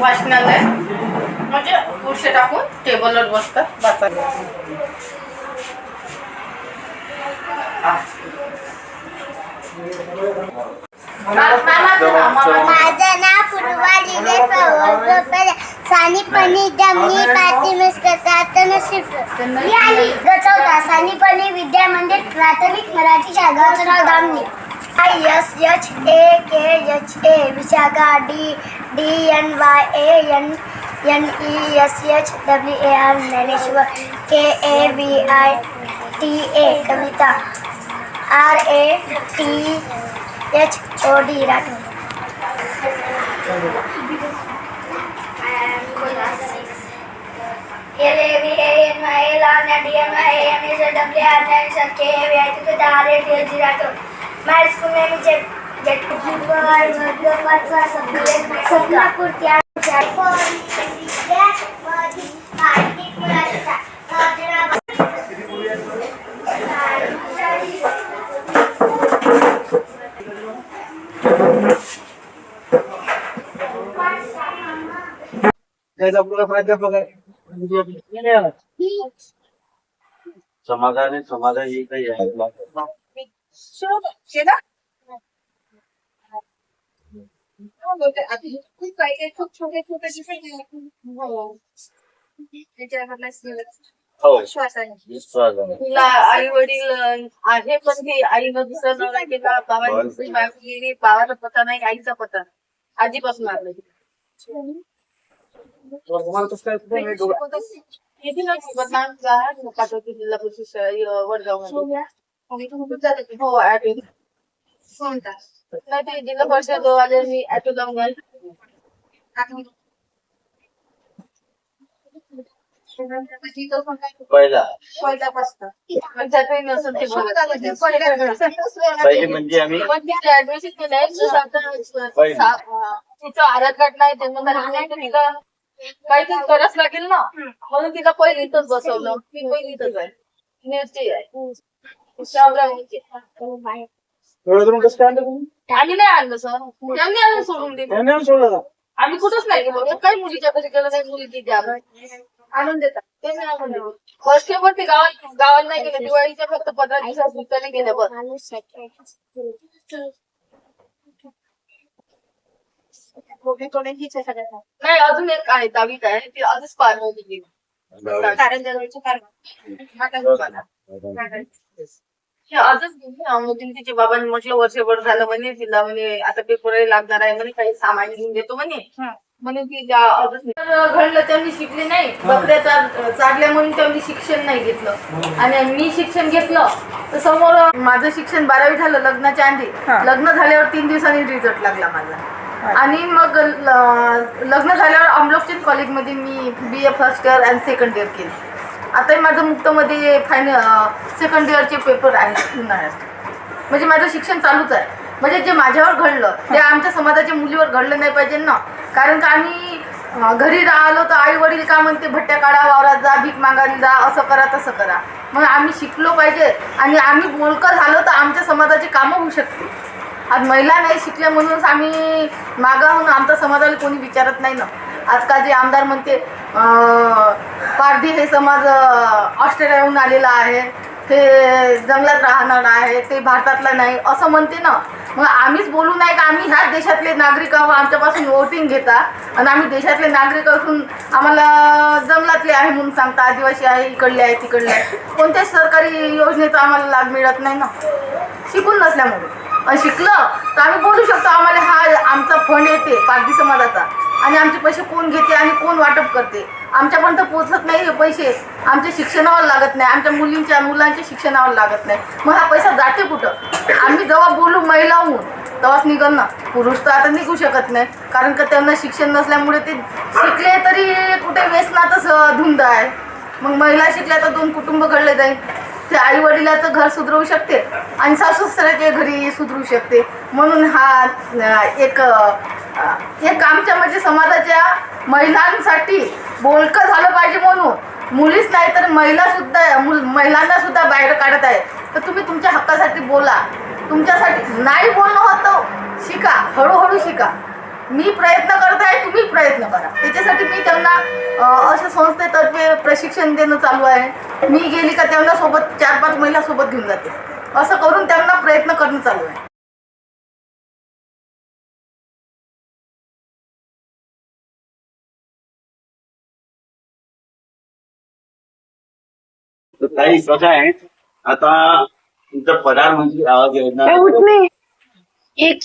वाचनालय. म्हणजे खुर्शी टाकून टेबलवर बसतात वाचायला. माझं नाव पूर्वा सानी पनी दमनी प्राथमिक शिफ्ट. मी आली. सानी पनी विद्या मंदिर प्राथमिक मराठी शाळेचं नाव Damni I S H A K H A Vishakha D D N Y A N N E S H W A R Dnyaneshwar K A B I T A Kavita R A T H O D Rathod L A V A N Y L R N D M Y A N S W R N S K A V I T K R A T H G Rathod हमारे school में jet jet क्या त्याचा आपल्याला प्राध्यापक आहे. समाधान समाधान हे काही आहे हो विश्वास आहे. तिला आई वडील आहे. पण ते आईनं दुसरा नवरा केला बायको केली बाबाचा पता नाही आईचा पता. नाही. आजीपासून मारलं तुम्हाला कसं काय तुम्ही हे दोघं- येते ना ती बदनाम शाळा वडगावमध्ये. हो ऍटो नाही ते जिल्हा परिषद वाले मी ऍटो लावून जाईल पहिला पहिल्यापासून पण त्यातही नसेल ते बोलत. पहिले म्हणजे आम्ही पण तिथे ऍडमिशन केलंय पहिली. तिचं आधार कार्ड नाही ते म्हणतात तिला काहीतरी करावंच लागेल ना म्हणून तिला पहिली इथंच बसवलं ती पहिली इथंच आहे नेते आहे शामरावची. एवढं करून कसं काय आणलं तुम्ही? आम्ही नाही आणलं सर. त्यांनी आणून सोडून दिलं. त्याने आणून सोडलं का? आम्ही कुठंच नाही गेलो. काही मुलीच्या घरी गेलो नाही मुली तिथे आणून देतात. त्यांनी आणून दिलं. वर्षभर ते गावात गावात नाही गेले. दिवाळीच्या फक्त पंधरा दिवसात दुसऱ्याने गेले बस. नाही अजून एक आहे दहावीत आहे ती अजूनच पार नव्हती गेली. ती आजच गेली अमोदीन तिच्या बाबांनी म्हटलं वर्षभर झालं म्हणे तिला म्हणे आता पेपर लागणार आहे म्हणे काही सामान घेऊन देतो म्हणे. म्हणून ती घडलं त्यांनी शिकले नाही. बकऱ्या चारल्या म्हणून त्यांनी शिक्षण नाही घेतलं. आणि मी शिक्षण घेतलं तर समोर माझं शिक्षण बारावी झालं लग्नाच्या आधी. लग्न झाल्यावर तीन दिवसांनी रिझल्ट लागला माझा. आणि मग लग्न झाल्यावर अमलोकचंद कॉलेजमध्ये मी बी ए फर्स्ट इयर आणि सेकंड इयर केलं. आताही माझं मुक्तमध्ये फायनल सेकंड इयरचे पेपर आहेत उन्हाळ्यात. म्हणजे माझं शिक्षण चालूच आहे. म्हणजे जे माझ्यावर घडलं ते आमच्या समाजाच्या मुलीवर घडलं नाही पाहिजे ना. कारण का आम्ही घरी राहिलो तर आई वडील का म्हणते भट्ट्या काढा वावरात जा भीक मागायला जा असं करा तसं करा. मग आम्ही शिकलो पाहिजे आणि आम्ही बोलकं झालो तर आमच्या समाजाची कामं होऊ शकते. आज महिला नाही शिकल्या म्हणूनच आम्ही मागाहून आमच्या समाजाला कोणी विचारत नाही ना. आजकाल जे आमदार म्हणते पारधी हे समाज ऑस्ट्रेलियाहून आलेला आहे. ते जंगलात राहणार आहे ते भारतातला नाही असं म्हणते ना. मग आम्हीच बोलू नाही का आम्ही ह्याच देशातले नागरिक आहोत आमच्यापासून वोटिंग घेता. आणि आम्ही देशातले नागरिक असून आम्हाला जंगलातले आहे म्हणून सांगता आदिवासी आहे इकडले आहे तिकडले आहे. कोणत्याच सरकारी योजनेचा आम्हाला लाभ मिळत नाही ना. शिकून नसल्यामुळे. आणि शिकलं तर आम्ही बोलू शकतो आम्हाला हा आमचा फंड येते पारधी समाजाचा. आणि आमचे पैसे कोण घेते आणि कोण वाटप करते? आमच्यापर्यंत पोचत नाही हे पैसे. आमच्या शिक्षणावर लागत नाही. आमच्या मुलींच्या मुलांच्या शिक्षणावर लागत नाही. मग हा पैसा जाते कुठं? आम्ही जेव्हा बोलू महिला होऊन तेव्हाच निघल ना. पुरुष तर आता निघू शकत नाही. कारण का त्यांना शिक्षण नसल्यामुळे ते शिकले तरी कुठे व्यसनातच धुंद आहे. मग महिला शिकल्या तर दोन कुटुंब घडले जाईल. ते आई वडिलाचं घर सुधरवू शकते आणि सासूसऱ्याचे घरी सुधरू शकते. म्हणून हा एक हे एक आमच्या म्हणजे समाजाच्या महिलांसाठी बोलकं झालं पाहिजे म्हणून. मुलीच नाही तर महिलासुद्धा मुल- महिलांना सुद्धा बाहेर काढत आहे तर तुम्ही तुमच्या हक्कासाठी बोला. तुमच्यासाठी नाही बोलणं होतं शिका. हळूहळू शिका. मी प्रयत्न करत आहे तुम्ही प्रयत्न करा. त्याच्यासाठी मी त्यांना अशा संस्थेतर्फे प्रशिक्षण देणं चालू आहे. मी गेली का त्यांना सोबत चार पाच महिला सोबत घेऊन जाते. असं करून त्यांना प्रयत्न करणं चालू आहे. तर काही कसं आहे? आता तुमचं प्रधानमंत्री आवाज योजना एक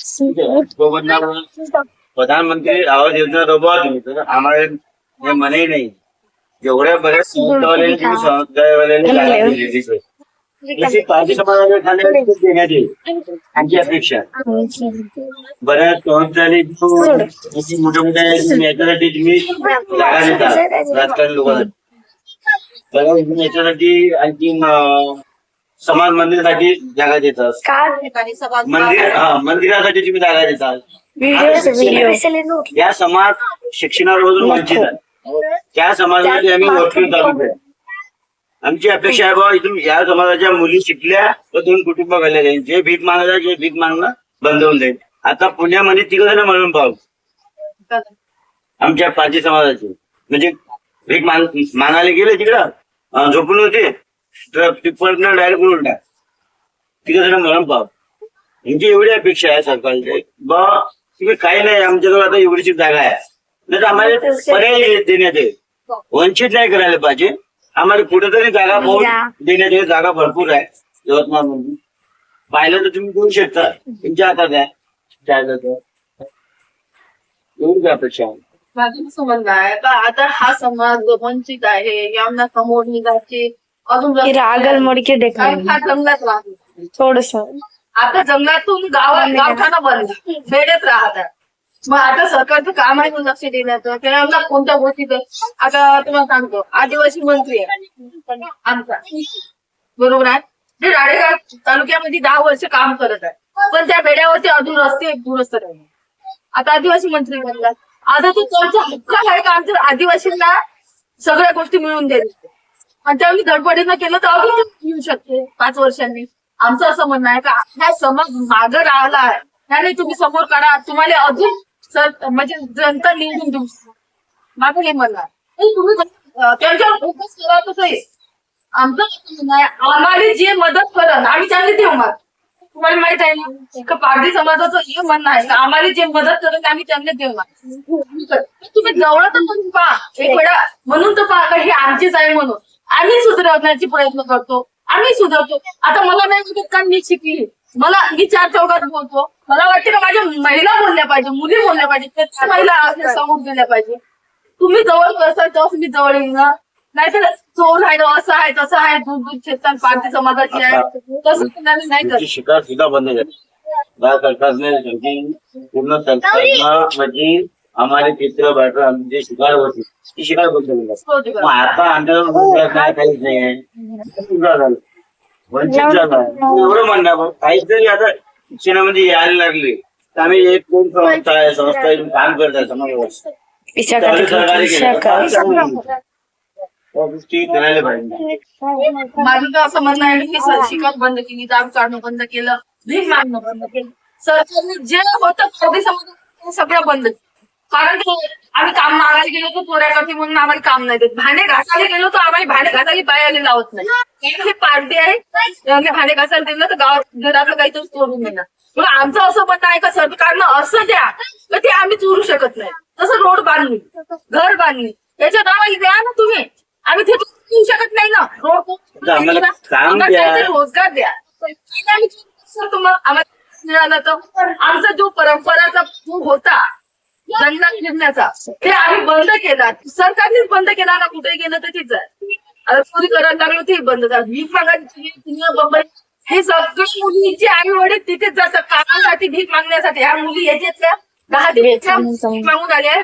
प्रधानमंत्री आवास योजना राबवा तुम्ही. तर आम्हाला हे म्हणही नाही. जेवढ्या बऱ्याच देण्यात येईल. आमची अपेक्षा. बऱ्याच संस्थांनी मोठ्या मोठ्या याच्यासाठी तुम्ही जागा देता. राजकारणी लोकांसाठी. बघा तुम्ही याच्यासाठी आणखी अं, समाज मंदिरासाठी जागा देतात. मंदिर हा मंदिरासाठी तुम्ही जागा देतात. या समाज शिक्षणावरून वंचित आहे. त्या समाजासाठी आम्ही वकील चालू आहे. आमची अपेक्षा आहे बाबा इथून या समाजाच्या मुली शिकल्या तर दोन कुटुंब घडले जाईल. जे भीक मागायला जे भीक मागणं बंद होऊन जाईल. आता पुण्यामध्ये तिघ जण म्हणून पाहू. आमच्या पाची समाजाचे. म्हणजे भीक माग मागायला गेले तिकडं? झोपून होते? तर टिप्परनं डायरेक्ट बोलून टाक. तिघ जण म्हणून पाहू यांची एवढी अपेक्षा आहे सरकारची. बा तुम्ही काही नाही आमच्याकडे आता एवढीची जागा आहे. नाही तर आम्हाला पर्याय देण्यात येईल. वंचित नाही करायला पाहिजे. आम्हाला कुठेतरी जागा पाहून देण्यात येईल. जागा भरपूर आहे. यवतमाळमध्ये पाहिलं तर तुम्ही करू शकता. तुमच्या हातात आहे. चाललं तर. एवढी अपेक्षा आहे. माझं म्हणणं आहे. का आता हा समाज वंचित आहे. यांना समोर निघायची अजून रागल मोड़ के देखा आणि हा जंगलात राहतो. थोड़ा सा आता जंगलातून गावात गावठाणा बंद. बेड्यात राहतात. मग आता सरकारचं काम आहे ना लक्ष देण्याचं त्यांना कोणत्या गोष्टी आता तुम्हाला सांगतो. आदिवासी मंत्री आहे. आमचा. बरोबर आहे? ते राडेगाव तालुक्यामध्ये दहा वर्ष काम करत आहे. पण त्या बेड्यावरती अजून रस्ते दुरुस्त नाही आता आदिवासी मंत्री म्हणतात आता तू त्यांचा हक्क आहे का आमच्या आदिवासींना सगळ्या गोष्टी मिळून देत आणि त्यावेळी धडपडीनं केलं तर अजून ते येऊ शकते पाच वर्षांनी. आमचं असं म्हणणं आहे का हा समाज मागं राहिला आहे त्याने तुम्ही समोर काढा तुम्हाला अजून सर म्हणजे जनता निवडून देऊ माझं हे म्हणणं आहे. तुम्ही त्यांच्यावर फोकस करा तसं आहे आमचं म्हणणं आहे आम्हाला जे मदत करत आम्ही त्यांनी देऊ तुम्हाला माहीत आहे ना का पारधी समाजाचं हे म्हणणं आहे का आम्हाला जे मदत करत आम्ही त्यांना देऊ ना. तुम्ही जवळ तर पहा एक वेळा म्हणून तर पहा का हे आमचीच आहे म्हणून. आम्ही सुधारण्याचे प्रयत्न करतो आम्ही सुधारतो. आता मला नाही वाटत का मी शिकली. मला मी चार चौकात बोलतो. मला वाटते का माझ्या महिला बोलल्या पाहिजे मुली बोलल्या पाहिजे त्या महिला समोर गेल्या पाहिजे. तुम्ही जवळ करसाल तेव्हा मी जवळ येणार नाहीतर चोर आहे असं आहे तसं आहे दूध पारधी समाजाची आहे. तसं तुम्ही नाही करत. तुमची शिकार सुद्धा बंद झाली. या सरकारने त्यांची पूर्ण सरकारनं म्हणजे आम्हाला चित्र भेटलं आमची शिकार होती. ती शिकार बंद झाली. मग आता आमच्या काय काहीच नाही आहे. सुद्धा झालं. वंचित झालं. एवढं म्हणणं आहे बा. काहीतरी आता शिक्षणामध्ये यायला लागले. तर आम्ही एक दोन संस्था आहे संस्था काम करत आहे समाजावर. विशाखा त्या गोष्टी करायला पाहिजे माझं तर असं म्हणणं आहे की सर शिकत बंद केली दारू काढणं बंद केलं भीक मागणं बंद केलं. सरकारने जे होतं पारधी समाजात सगळं बंद केलं. कारण की आम्ही काम मागायला गेलो तर चोऱ्या करते म्हणून आम्हाला काम नाही देत. भांडे घासायला गेलो तर आम्हाला भांडे घासायला बायाला लावत नाही. हे पार्टी आहे भांडे घासायला दिलं तर गावात घरातलं काहीतरी चोरून देणार. मग आमचं असं म्हणणं आहे का सरकारनं असं द्या तर ते आम्ही चोरू शकत नाही. तसं रोड बांधली घर बांधली. याच्या नावाही द्या ना तुम्ही. आम्ही ते देऊ शकत नाही ना. रोड आम्हाला काम आम्हाला द्या. काहीतरी रोजगार द्या. आणि आम्ही सर तुम्हाला आम्हाला मिळालं तर. आमचा जो परंपराचा जो होता जंगलात फिरण्याचा ते आम्ही बंद केला. सरकारनेच बंद केला ना कुठे गेलं तर आता चोरी करायला लागलो ते बंद झालं. भीक मागायची हे सगळे मुलीचे आई वडील तिथेच जातात. कामासाठी भीक मागण्यासाठी. ह्या मुली याच्यातल्या दहा दिवस मागून आल्या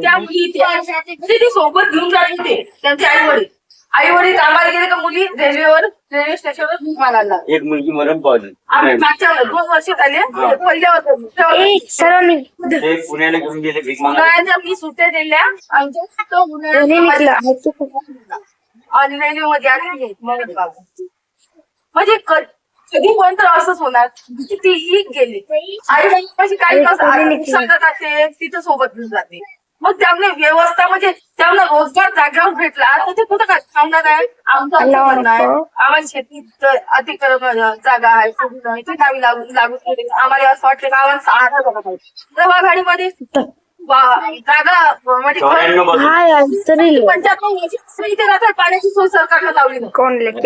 त्या मुली. म्हणजे ते सोबत घेऊन जात होते. त्यांचे आई वडील. आई वडील कामाला गेले का मुली? रेल्वेवर रेल्वे स्टेशनवर भीक लागल्या. एक मुलगी मरण पावली. आम्ही मागच्या दोन वर्ष झाले पहिल्या ते पुण्याला घेऊन गेले भीक उन्हाळ्याच्या मी सुट्ट्या दिल्या. आमच्या तो उन्हाळ्यात आणि रेल्वेमध्ये बाबा. म्हणजे क- कधी पण तर असंच होणार. कितीही गेली आई वडिलांपाशी काही कसं सांगत जाते तिथं सोबत जाते. मग त्यामुळे व्यवस्था म्हणजे त्यांना रोजगार जागेवर भेटला तर ते कुठं काय थांबणार आहे? आमचं आहे. आम्हाला शेतीत अतिक्रमण जागा आहे पूर्ण ती नावी लागू लागू आम्हाला असं वाटतं की आम्हाला सहा जागा पाहिजे प्रभागाडीमध्ये वा- जागा म्हणजे हा तरी इथे राहतात पाण्याची सोय सरकारनं लावली नाही. कोण लेके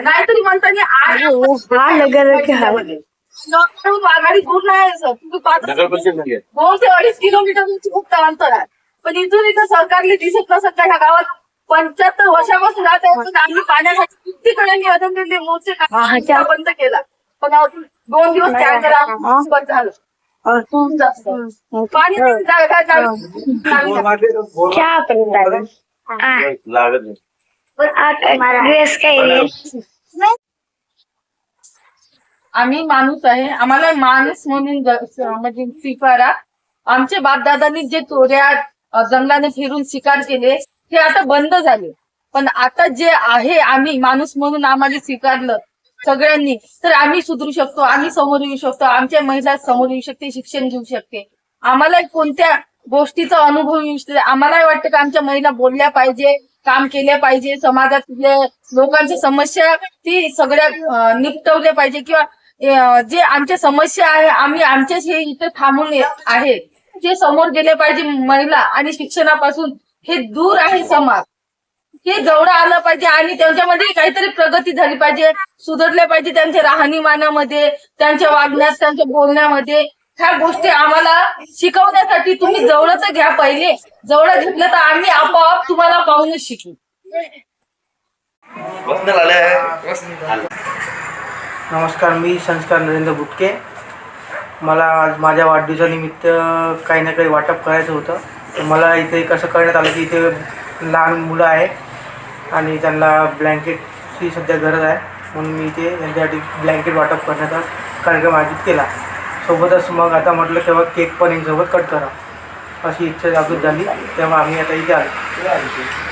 नाहीतरी म्हणताना आज हा आघाडी दूर नाही आहे सर. तुम्ही पाहता नगर परिषदमध्ये दोन ते अडीच किलोमीटर खूप अंतर आहे. पण इथून इथं सरकारले दिसत नसत का ह्या गावात. पंच्याहत्तर वर्षापासून राहत आहे आम्ही पाण्यासाठी कितीकडे निवेदन दिले मोर्चे का- बंद केला. पण अजून दोन दिवस त्या करा बंद झालं. क्या लागत ड्रेस काय? आम्ही माणूस आहे. आम्हाला माणूस म्हणून म्हणजे स्वीकारा. आमच्या बापदादांनी जे चोऱ्या जंगलाने फिरून शिकार केले ते आता बंद झाले. पण आता जे आहे आम्ही माणूस म्हणून आम्हाला स्वीकारलं सगळ्यांनी. तर आम्ही सुधरू शकतो आम्ही समोर येऊ शकतो आमच्या महिला समोर येऊ शकते शिक्षण घेऊ शकते. आम्हाला कोणत्या गोष्टीचा अनुभव येऊ शकते? आम्हाला वाटतं की आमच्या महिला बोलल्या पाहिजे काम केल्या पाहिजे समाजातल्या लोकांच्या समस्या ती सगळ्या निपटवल्या पाहिजे किंवा जे आमच्या समस्या आहे आम्ही आमच्याच हे इथे थांबून आहे. जे समोर गेले पाहिजे महिला आणि शिक्षणापासून हे दूर आहे समाज. हे जवळ आलं पाहिजे आणि त्यांच्यामध्ये काहीतरी प्रगती झाली पाहिजे सुधारल्या पाहिजे त्यांच्या राहणीमानामध्ये त्यांच्या वागण्यात त्यांच्या बोलण्यामध्ये. ह्या गोष्टी आम्हाला शिकवण्यासाठी तुम्ही जवळच घ्या पहिले. जवळ घेतलं तर आम्ही आपोआप तुम्हाला पाहूनच शिकू. नमस्कार मी संस्कार नरेंद्र बुटके. मला आज माझ्या वाढदिवसानिमित्त काही ना काही वाटप करायचं होतं. तर मला इथे कसं कळण्यात आलं की इथे लहान मुलं आहे आणि त्यांना ब्लँकेटची सध्या गरज आहे. म्हणून मी ते त्यांच्यासाठी ब्लँकेट वाटप करण्याचा कार्यक्रम आयोजित केला. सोबतच मग आता म्हटलं तेव्हा केक पण यांच्यासोबत कट करा. अशी इच्छा जागृत झाली. तेव्हा आम्ही आता इथे आलो.